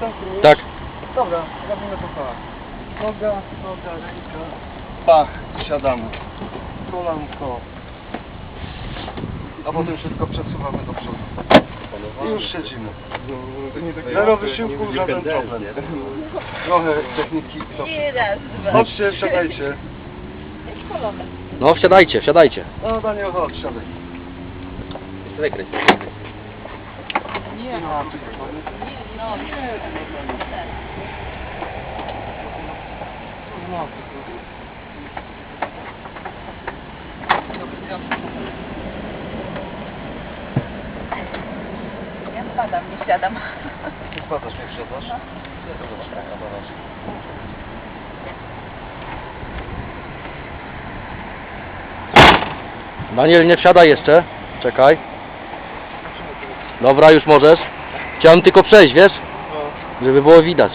następny. Tak. Dobra, robimy to tak. Noga, noga, ręka. Pach, siadamy. Kolanko. A potem wszystko przesuwamy do przodu. I już siedzimy. Zero wysiłku, żaden problem. Trochę techniki. I raz, dwa. Chodźcie, siadajcie. No wsiadajcie, wsiadajcie. No Daniel, chodź, siadaj. Wykręć. Nie, No, no. no. Ja spadam, nie siadam. Nie wpadasz, nie wsiadasz? Daniel, nie wsiadaj jeszcze. Czekaj. Dobra, już możesz. Chciałem tylko przejść, wiesz? No. Żeby było widać.